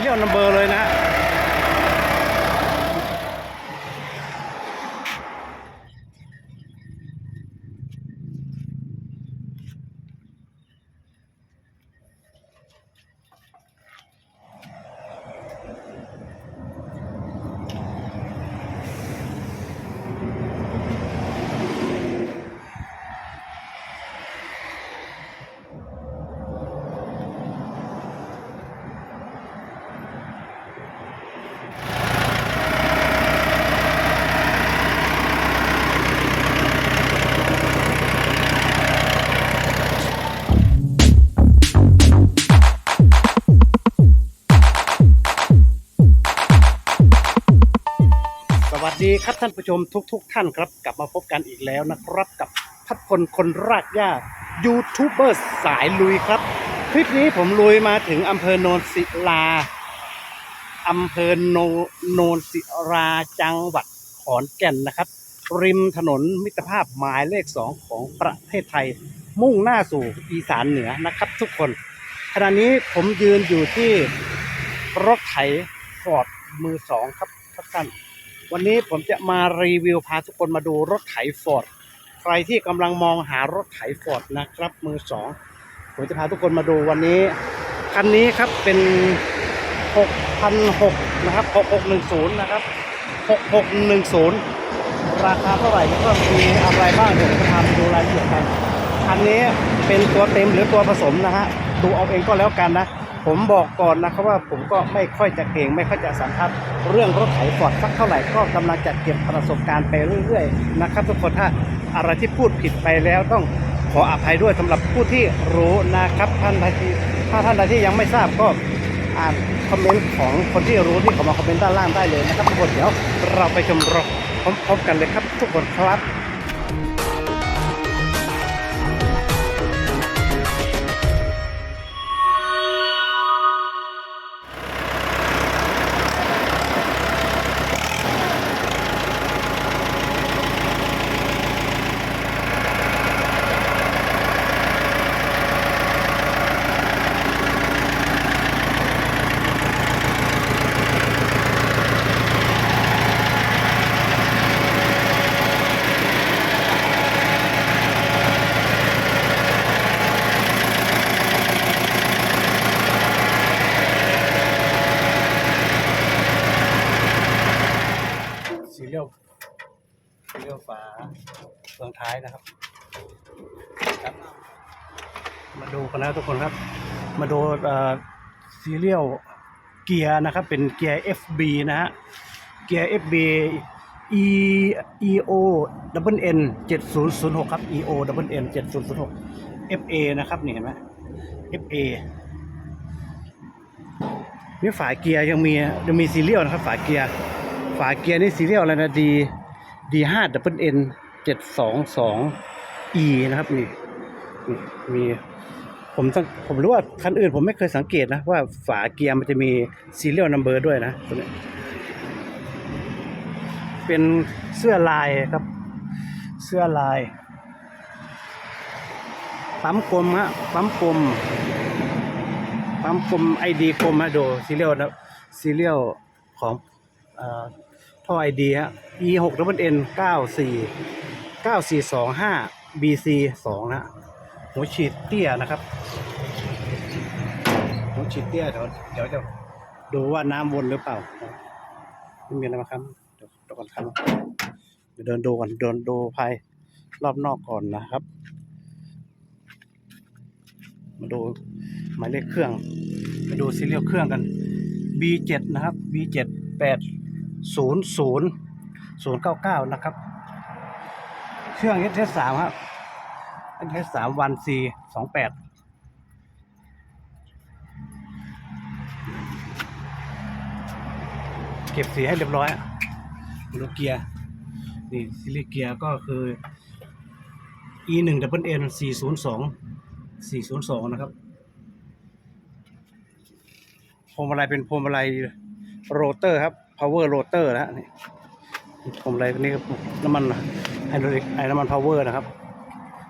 เรียลนัมเบอร์เลยนะ ดีครับท่านผู้ชมทุกๆท่านครับ กลับมาพบกันอีกแล้วนะครับ กับพัดพลคนรากหญ้ายูทูบเบอร์สายลุยครับ คลิปนี้ผมลุยมาถึงอำเภอโนนศิลาอำเภอโนโนนศิราจังหวัดขอนแก่นนะครับ ริมถนนมิตรภาพหมายเลขสองของประเทศไทย มุ่งหน้าสู่อีสานเหนือนะครับ ทุกคนขณะนี้ผมยืนอยู่ที่รถไถฟอร์ดมือสองครับท่าน วันนี้ผมจะมารีวิวพาทุกคนมาดูรถไถฟอร์ดใครที่กำลังมองหารถไถฟอร์ดนะครับมือสองผมจะพาทุกคนมาดูวันนี้ คันนี้ครับเป็น 6,600นะครับ 6610 นะครับ 6610 ราคาเท่าไหร่แล้วก็มีอะไรบ้างเดี๋ยวผมจะพาไปดูรายละเอียดกันคันนี้เป็นตัวเต็มหรือตัวผสมนะฮะดูเอาเองก็แล้วกันนะ ผมบอกก่อนนะครับว่าผมก็ไม่ค่อยจะเก่งไม่ค่อยจะสัมผัสเรื่องรถไถฟอร์ดสักเท่าไหร่ก็กำลังจะเก็บประสบการณ์ไปเรื่อยๆนะครับทุกคนถ้าอะไรที่พูดผิดไปแล้วต้องขออภัยด้วยสำหรับผู้ที่รู้นะครับท่านใดที่ถ้าท่านใดที่ยังไม่ทราบก็อ่านคอมเมนต์ของคนที่รู้ที่เขามาคอมเมนต์ด้านล่างได้เลยนะครับทุกคนเดี๋ยวเราไปชมรถพร้อมๆกันเลยครับทุกคนครับ นะครับครับ มาดูกันนะทุกคนครับ มาดูซีเรียลเกียร์นะครับ เป็นเกียร์ FB นะฮะเกียร์ FB E EO double N 7006ครับ EO double N 7006 FA นะครับนี่เห็นไหม FA นี่ฝาเกียร์ยังมียังมีซีเรียลนะครับ ฝาเกียร์ฝาเกียร์นี่ซีเรียลอะไรนะดีดีห้าดับเบิลเอ็น เจ็ดสองสองอีนะครับนี่นี่มีผมสังผมรู้ว่าคันอื่นผมไม่เคยสังเกตนะว่าฝาเกียร์มันจะมีซีเรียลนัมเบอร์ด้วยนะตัวนี้เป็นเสื้อลายครับ เสื้อลาย ปั๊มกลมฮะปั๊มกลมปั๊มกลมไอดีกลมฮะดูซีเรียลนะซีเรียลของอ ท่อไอเดีฮะ e หก w n เก้าสี่เก้าสี่สองห้า bc สองนะหัวฉีดเตี้ยนะครับหัวฉีดเตี้ยเดี๋ยวเดี๋ยวจะดูว่าน้ำวนหรือเปล่าไม่มีอะไรมาครับเดี๋ยวเดี๋ยวก่อนครับเดี๋ยวเดินดูก่อนเดินดูภายรอบนอกก่อนนะครับ มาดูหมายเลขเครื่อง มาดูซีเรียลเครื่องกัน B7 นะครับ B7 8 0 0 0 9 9นะครับ เครื่อง S3 ครับ S3 วัน C 2 8เก็บสีให้เรียบร้อยมาดูเกียร์ นี่ซีรีส์เกียร์ก็คือ E 1 double N 402 402นะครับพวงมาลัยเป็นพวงมาลัยโรเตอร์ครับ power rotor นะฮะนี่พวงมอะไรนี่ก็น้ำมันไฮดรอลิกไอ้น้ำมัน power นะครับ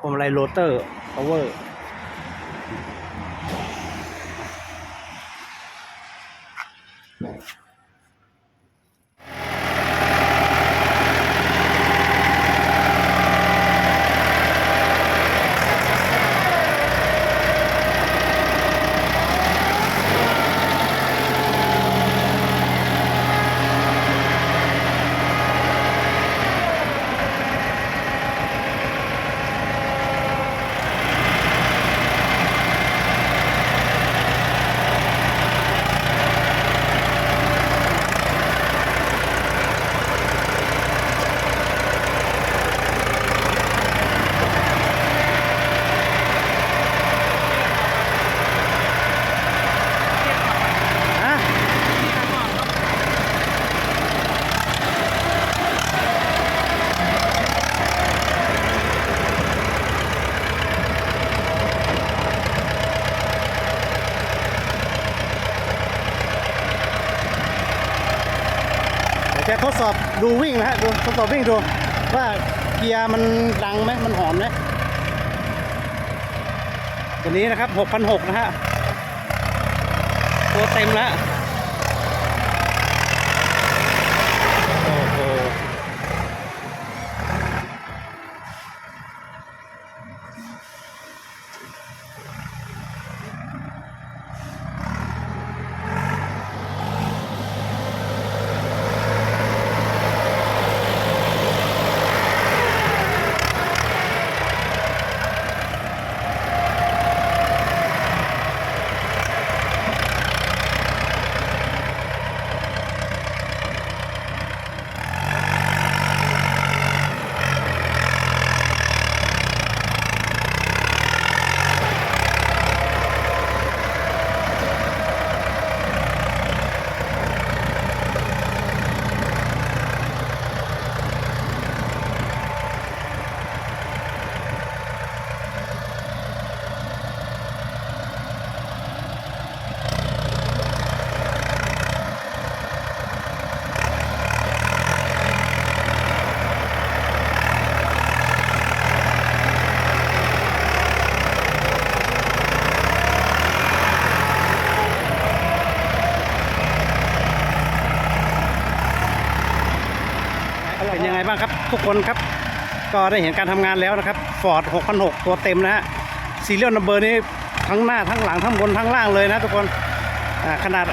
ผมอะไรโรเตอร์ power สอบดูวิ่งนะฮะดูทดสอบวิ่งดูว่าเกียร์มันดังไหมมันหอนไหมตัวนี้นะครับ6,600นะฮะตัวเต็มแล้ว ทุกคนครับ ก็ได้เห็นการทำงานแล้วนะครับ Ford 6,600ตัวเต็มนะฮะซีเรียลนัมเบอร์นี้ทั้งหน้าทั้งหลังทั้งบนทั้งล่างเลยนะทุกคนขนาด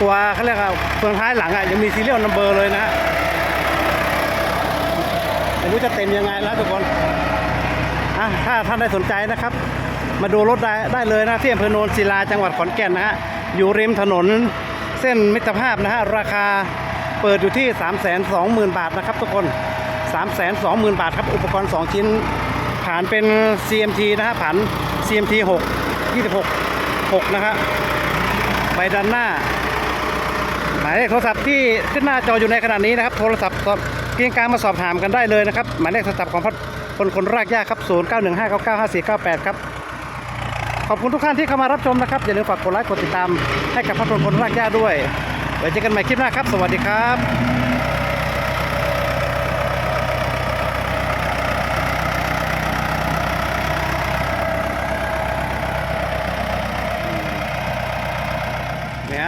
ตัวเขาเรียกว่าเฟืองท้ายหลังอะยังมีซีเรียลนัมเบอร์เลยนะฮะไม่รู้จะเต็มยังไงแล้วทุกคนอะถ้าท่านได้สนใจนะครับ มาดูรถได้ได้เลยนะที่อำเภอโนนศิลาจังหวัดขอนแก่นนะฮะอยู่ริมถนนเส้นมิตรภาพนะฮะราคาเปิดอยู่ที่ 3 2 0 0 0 0 บาทนะครับทุกคน 3 2 0 0 0 0 บาทครับ อุปกรณ์ 2 ชิ้น ผ่านเป็น CMT นะฮะผ่าน CMT 6 26 6นะครับใบด้านหน้า หมายเลขโทรศัพท์ที่ขึ้นหน้าจออยู่ในขณะนี้นะครับ โทรศัพท์สอบเพียงการมาสอบถามกันได้เลยนะครับ หมายเลขโทรศัพท์ของพัดคนคนรากหญ้าครับ0915995498 ครับ ขอบคุณทุกท่านที่เข้ามารับชมนะครับ อย่าลืมฝากกดไลค์กดติดตามให้กับพัดพลคนรากหญ้าด้วยไว้เจอกันใหม่คลิปหน้าครับ สวัสดีครับ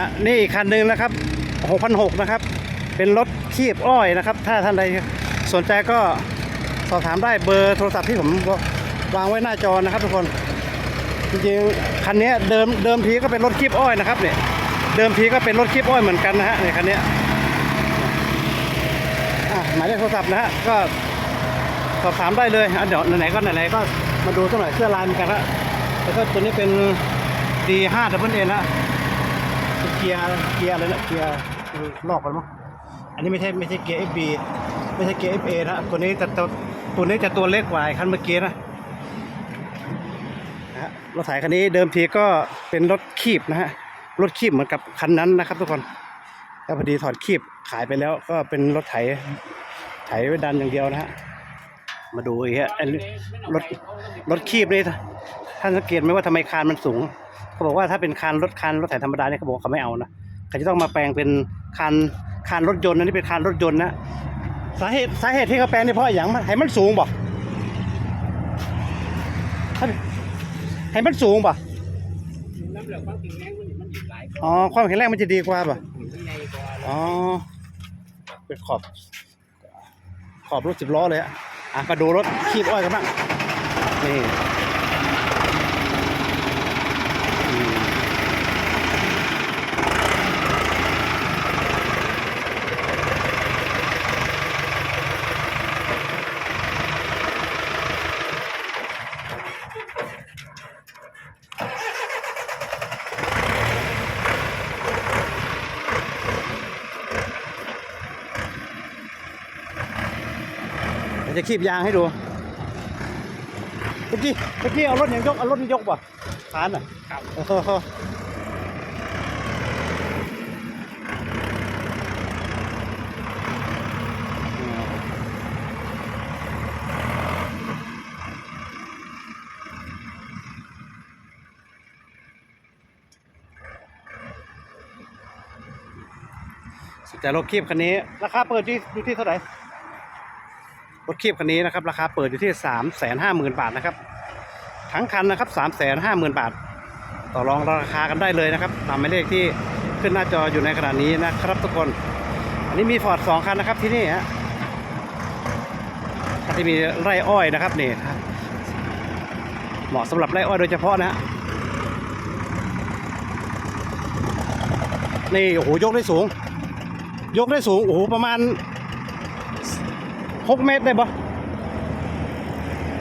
เนี่อีกคันหนึ่งนะครับ6,600นะครับ เป็นรถคีบอ้อยนะครับ ถ้าท่านใดสนใจก็สอบถามได้เบอร์โทรศัพท์ที่ผมวางไว้หน้าจอนะครับทุกคน จริงๆคันนี้เดิมเดิมทีก็เป็นรถคีบอ้อยนะครับเนี่ยเดิมทีก็เป็นรถคีบอ้อยเหมือนกันนะฮะในคันนี้หมายเลขโทรศัพท์นะฮะก็สอบถามได้เลยอะเดี๋ยวไหนๆก็ไหนๆก็มาดูสักหน่อยเสื้อลายเหมือนกันละแล้วก็ตัวนี้เป็น D5 ดับเบิลเอ็นนะ เกียร์เกียร์อะไรนะเกียร์ลอกกันมั้งอันนี้ไม่ใช่ไม่ใช่เกียร์ FB ไม่ใช่เกียร์ FA นะตัวนี้จะตัวตัวนี้จะตัวเล็กกว่าคันเมื่อกี้นะนะฮะรถไถคันนี้เดิมทีก็เป็นรถคีบนะฮะรถคีบเหมือนกับคันนั้นนะครับ ทุกคนก็พอดีถอดคีบขายไปแล้วก็เป็นรถไถไถไว้ดันอย่างเดียวนะฮะ มาดูอีกฮะอันนี้รถรถคีบนี่ท่านสังเกตไหมว่าทำไมคานมันสูงเขาบอกว่าถ้าเป็นคานรถคานรถไถธรรมดาเนี่ยเขาบอกว่าเขาไม่เอานะเขาจะต้องมาแปลงเป็นคานคานรถยนต์นะนี่เป็นคานรถยนต์นะสาเหตุสาเหตุที่เขาแปลงนี่เพราะอย่างมันให้มันสูงบ่ให้ให้มันสูงบ่น้ำเหลืองความแข็งแรงมันมันอีกหลายอ๋อความแข็งแรงมันจะดีกว่าบ่มันใหญ่กว่าอ๋อเป็นขอบ ขอบรถสิบล้อเลยอะ อะมาดูรถคีบอ้อยกันบ้างนี่ ดี๋ยวจะคีบยางให้ดูเมื่อกี้เมื่อกี้เอารถยังยกเอารถนี่ยกป่ะขานอะครับเออสนใจรถคีบคันนี้ ราคาเปิดที่อยู่ที่เท่าไหร่ รถคีบคันนี้นะครับ ราคาเปิดอยู่ที่สามแสนห้าหมื่นบาทนะครับ ทั้งคันนะครับสามแสนห้าหมื่นบาท ต่อรองราคากันได้เลยนะครับตามหมายเลขที่ขึ้นหน้าจออยู่ในขณะนี้นะครับทุกคน อันนี้มีฟอร์ดสองคันนะครับที่นี่ฮะคันที่มีไร่อ้อยนะครับนี่เหมาะสำหรับไร่อ้อยโดยเฉพาะนะฮะนี่โอ้โหยกได้สูง ยกได้สูงโอ้โหประมาณ หกเมตรได้ปะ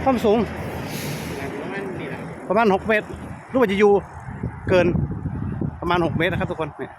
ความสูง ประมาณนี้แหละประมาณ6เมตรรู้ว่าจะอยู่เกินประมาณ6เมตรนะครับทุกคนเนี่ย